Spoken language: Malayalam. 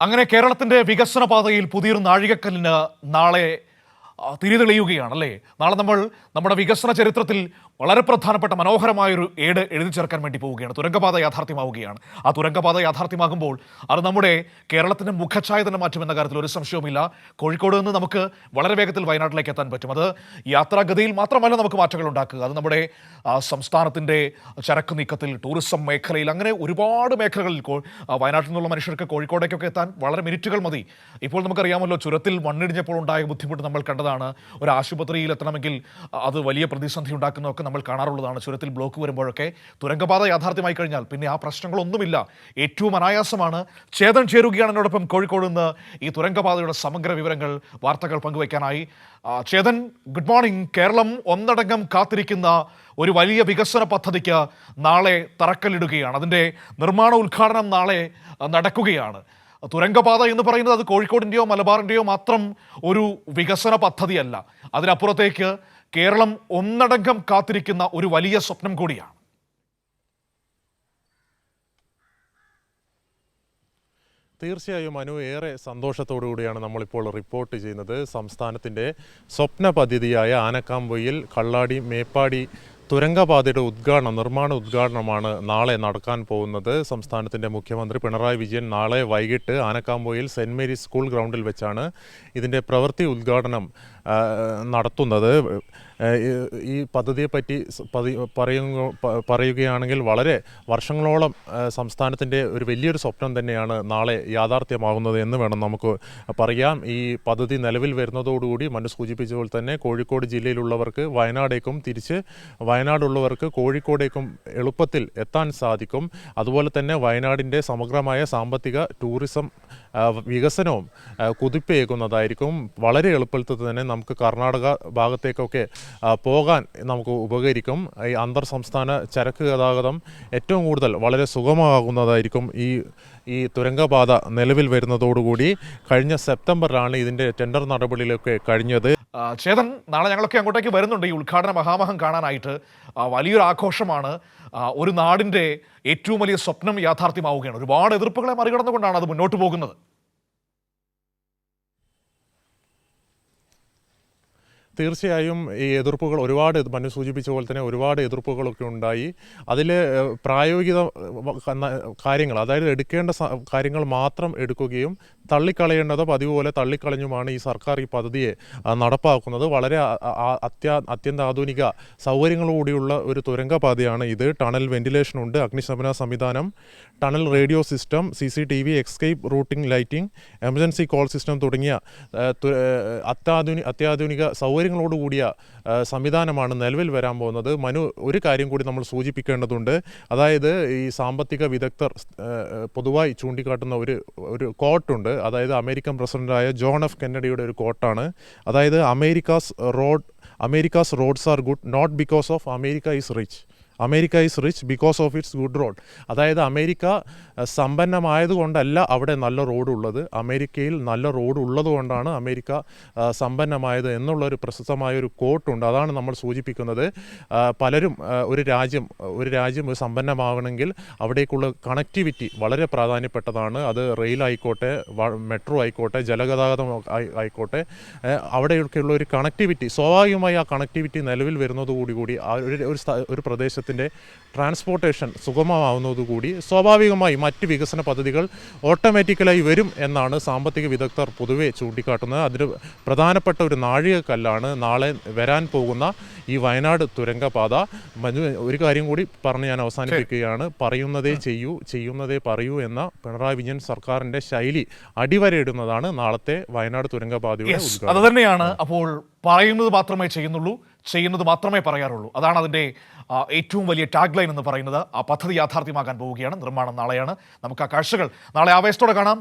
അങ്ങനെ കേരളത്തിന്റെ വികസന പാതയിൽ പുതിയൊരു നാഴികക്കല്ലിന് നാളെ തിരിതെളിയുകയാണ് അല്ലേ? നാളെ നമ്മൾ നമ്മുടെ വികസന ചരിത്രത്തിൽ വളരെ പ്രധാനപ്പെട്ട മനോഹരമായൊരു ഏട് എഴുതി ചേർക്കാൻ വേണ്ടി പോവുകയാണ്. തുരങ്കപാത യാഥാർത്ഥ്യമാവുകയാണ്. ആ തുരങ്കപാത യാഥാർത്ഥ്യമാകുമ്പോൾ അത് നമ്മുടെ കേരളത്തിന്റെ മുഖച്ഛായ തന്നെ മാറ്റുമെന്ന കാര്യത്തിൽ ഒരു സംശയവുമില്ല. കോഴിക്കോട് നിന്ന് നമുക്ക് വളരെ വേഗത്തിൽ വയനാട്ടിലേക്ക് എത്താൻ പറ്റും. അത് യാത്രാഗതിയിൽ മാത്രമല്ല നമുക്ക് മാറ്റങ്ങൾ ഉണ്ടാക്കുക. അത് നമ്മുടെ സംസ്ഥാനത്തിന്റെ ചരക്ക് നീക്കത്തിൽ ടൂറിസം മേഖലയിൽ അങ്ങനെ ഒരുപാട് മേഖലകളിൽ വയനാട്ടിൽ നിന്നുള്ള മനുഷ്യർക്ക് കോഴിക്കോടേക്കൊക്കെ എത്താൻ വളരെ മിനിറ്റുകൾ മതി. ഇപ്പോൾ നമുക്കറിയാമല്ലോ ചുരത്തിൽ മണ്ണിടിഞ്ഞപ്പോൾ ഉണ്ടായ ബുദ്ധിമുട്ട് നമ്മൾ കണ്ടതാണ്. ഒരു ആശുപത്രിയിൽ എത്തണമെങ്കിൽ അത് വലിയ പ്രതിസന്ധി ഉണ്ടാക്കുന്നതൊക്കെ നമ്മൾ കാണാറുള്ളതാണ്. ചുരത്തിൽ ബ്ലോക്ക് വരുമ്പോഴൊക്കെ തുരങ്കപാത യാഥാർത്ഥ്യമായി കഴിഞ്ഞാൽ പിന്നെ ആ പ്രശ്നങ്ങളൊന്നുമില്ല. ഏറ്റവും അനായാസമാണ് ചേതൻ ചേരുകയാണ് എന്നോടൊപ്പം കോഴിക്കോട് നിന്ന് ഈ തുരങ്കപാതയുടെ സമഗ്ര വിവരങ്ങൾ വാർത്തകൾ പങ്കുവയ്ക്കാനായി. Chetan good morning. കേരളം ഒന്നടങ്കം കാത്തിരിക്കുന്ന ഒരു വലിയ വികസന പദ്ധതിക്ക് നാളെ തറക്കല്ലിടുകയാണ്. അതിന്റെ നിർമ്മാണ ഉദ്ഘാടനം നാളെ നടക്കുകയാണ്. തുരങ്കപാത എന്ന് പറയുന്നത് അത് കോഴിക്കോടിന്റെയോ മലബാറിന്റെയോ മാത്രം ഒരു വികസന പദ്ധതിയല്ല. അതിനപ്പുറത്തേക്ക് കേരളം ഒന്നടങ്കം കാത്തിരിക്കുന്ന ഒരു വലിയ സ്വപ്നം കൂടിയാണ്. തീർച്ചയായും അനു ഏറെ സന്തോഷത്തോടു കൂടിയാണ് നമ്മളിപ്പോൾ റിപ്പോർട്ട് ചെയ്യുന്നത്. സംസ്ഥാനത്തിന്റെ സ്വപ്ന പദ്ധതിയായ ആനക്കാമ്പൊയിൽ കള്ളാടി മേപ്പാടി തുരങ്കപാതയുടെ ഉദ്ഘാടനം നിർമ്മാണ ഉദ്ഘാടനമാണ് നാളെ നടക്കാൻ പോകുന്നത്. സംസ്ഥാനത്തിന്റെ മുഖ്യമന്ത്രി പിണറായി വിജയൻ നാളെ വൈകിട്ട് ആനക്കാമ്പൊയിൽ സെന്റ് മേരീസ് സ്കൂൾ ഗ്രൗണ്ടിൽ വെച്ചാണ് ഇതിന്റെ പ്രവൃത്തി ഉദ്ഘാടനം നടത്തുന്നത്. ഈ- പദ്ധതിയെപ്പറ്റി പറയുക പറയുകയാണെങ്കിൽ വളരെ വർഷങ്ങളോളം സംസ്ഥാനത്തിന്റെ ഒരു വലിയൊരു സ്വപ്നം തന്നെയാണ് നാളെ യാഥാർത്ഥ്യമാകുന്നത് എന്ന് വേണം നമുക്ക് പറയാം. ഈ പദ്ധതി നിലവിൽ വരുന്നതോടുകൂടി മനു സൂചിപ്പിച്ച പോലെ തന്നെ കോഴിക്കോട് ജില്ലയിലുള്ളവർക്ക് വയനാടേക്കും തിരിച്ച് വയനാടുള്ളവർക്ക് കോഴിക്കോടേക്കും എളുപ്പത്തിൽ എത്താൻ സാധിക്കും. അതുപോലെ തന്നെ വയനാടിന്റെ സമഗ്രമായ സാമ്പത്തിക ടൂറിസം വികസനവും കുതിപ്പേക്കുന്നതായിരിക്കും വളരെ എളുപ്പത്തിൽ തന്നെ നമുക്ക് കർണാടക ഭാഗത്തേക്കൊക്കെ പോകാൻ നമുക്ക് ഉപകരിക്കും. ഈ അന്തർ സംസ്ഥാന ചരക്ക് ഗതാഗതം ഏറ്റവും കൂടുതൽ വളരെ സുഗമമാകുന്നതായിരിക്കും ഈ ഈ തുരങ്കപാത നിലവിൽ വരുന്നതോടുകൂടി. കഴിഞ്ഞ സെപ്റ്റംബറിലാണ് ഇതിന്റെ ടെൻഡർ നടപടിയിലൊക്കെ കഴിഞ്ഞത്. ചേതൻ നാളെ ഞങ്ങളൊക്കെ അങ്ങോട്ടേക്ക് വരുന്നുണ്ട് ഈ ഉദ്ഘാടന മഹാമഹം കാണാനായിട്ട്. വലിയൊരു ആഘോഷമാണ്. ഒരു നാടിന്റെ ഏറ്റവും വലിയ സ്വപ്നം യാഥാർത്ഥ്യമാവുകയാണ്. ഒരുപാട് എതിർപ്പുകളെ മറികടന്നുകൊണ്ടാണ് അത് മുന്നോട്ട് പോകുന്നത്. തീർച്ചയായും ഈ എതിർപ്പുകൾ ഒരുപാട് മനു സൂചിപ്പിച്ച പോലെ തന്നെ ഒരുപാട് എതിർപ്പുകളൊക്കെ ഉണ്ടായി. അതിൽ പ്രായോഗിക കാര്യങ്ങൾ അതായത് എടുക്കേണ്ട കാര്യങ്ങൾ മാത്രം എടുക്കുകയും തള്ളിക്കളയേണ്ടത് പതിവ് പോലെ തള്ളിക്കളഞ്ഞുമാണ് ഈ സർക്കാർ ഈ പദ്ധതിയെ നടപ്പാക്കുന്നത്. വളരെ അത്യാ അത്യന്താധുനിക സൗകര്യങ്ങളോടുകൂടിയുള്ള ഒരു തുരങ്കപാതയാണ് ഇത്. ടണൽ വെന്റിലേഷൻ ഉണ്ട് അഗ്നിശമന സംവിധാനം tunnel radio system C C T V escape routing lighting emergency call system തുടങ്ങിയ അത്യാധുനിക അത്യാധുനിക അത്യാധുനിക സൗകര്യങ്ങളോടുകൂടിയ സംവിധാനമാണ് നിലവിൽ വരാൻ പോകുന്നത്. മനു ഒരു കാര്യം കൂടി നമ്മൾ സൂചിപ്പിക്കേണ്ടതുണ്ട്. അതായത് ഈ സാമ്പത്തിക വിദഗ്ധർ പൊതുവായി ചൂണ്ടിക്കാട്ടുന്ന ഒരു ഒരു കോട്ടുണ്ട്. അതായത് അമേരിക്കൻ പ്രസിഡന്റായ ജോൺ എഫ് കെന്നഡിയുടെ ഒരു കോട്ടാണ്. അതായത് America's road America's roads are good not because of America is rich. America is rich because of its good road അതായത് അമേരിക്ക സമ്പന്നമായതുകൊണ്ടല്ല അവിടെ നല്ല റോഡ് ഉള്ളത്. അമേരിക്കയിൽ നല്ല റോഡ് ഉള്ളതുകൊണ്ടാണ് അമേരിക്ക സമ്പന്നമായത് എന്നുള്ളൊരു പ്രശസ്തമായൊരു കോട്ടുണ്ട് അതാണ് നമ്മൾ സൂചിപ്പിക്കുന്നത്. പലരും ഒരു രാജ്യം ഒരു രാജ്യം ഒരു സമ്പന്നമാവണമെങ്കിൽ അവിടേക്കുള്ള കണക്ടിവിറ്റി വളരെ പ്രാധാന്യപ്പെട്ടതാണ്. അത് റെയിൽ ആയിക്കോട്ടെ മെട്രോ ആയിക്കോട്ടെ ജലഗതാഗതം ആയി- ആയിക്കോട്ടെ അവിടെയൊക്കെയുള്ള ഒരു കണക്ടിവിറ്റി സ്വാഭാവികമായി ആ കണക്ടിവിറ്റി നിലവിൽ വരുന്നതോടുകൂടി കൂടി ഒരു ഒരു സ്ഥ- ഒരു പ്രദേശത്തിന്റെ ട്രാൻസ്പോർട്ടേഷൻ സുഗമമാവുന്നതുകൂടി സ്വാഭാവികമായി മറ്റ് വികസന പദ്ധതികൾ ഓട്ടോമാറ്റിക്കലായി വരും എന്നാണ് സാമ്പത്തിക വിദഗ്ധർ പൊതുവെ ചൂണ്ടിക്കാട്ടുന്നത്. അതിന് പ്രധാനപ്പെട്ട ഒരു നാഴികക്കല്ലാണ് നാളെ വരാൻ പോകുന്ന ഈ വയനാട് തുരങ്കപാത. മഞ്ജു ഒരു കാര്യം കൂടി പറഞ്ഞ് ഞാൻ അവസാനിപ്പിക്കുകയാണ്. പറയുന്നതേ ചെയ്യൂ ചെയ്യുന്നതേ പറയൂ എന്ന പിണറായി വിജയൻ സർക്കാരിന്റെ ശൈലി അടിവരയിടുന്നതാണ് നാളത്തെ വയനാട് തുരങ്കപാതയുടെ അത് തന്നെയാണ് അപ്പോൾ പറയുന്നത് മാത്രമേ ചെയ്യുന്നുള്ളൂ. ചെയ്യുന്നത് മാത്രമേ പറയാറുള്ളൂ. അതാണ് അതിന്റെ ഏറ്റവും വലിയ ടാഗ് ലൈൻ എന്ന് പറയുന്നത്. ആ പദ്ധതി യാഥാർത്ഥ്യമാകാൻ പോവുകയാണ്. നിർമ്മാണം നാളെയാണ്. നമുക്ക് ആ കാഴ്ചകൾ നാളെ ആവേശത്തോടെ കാണാം.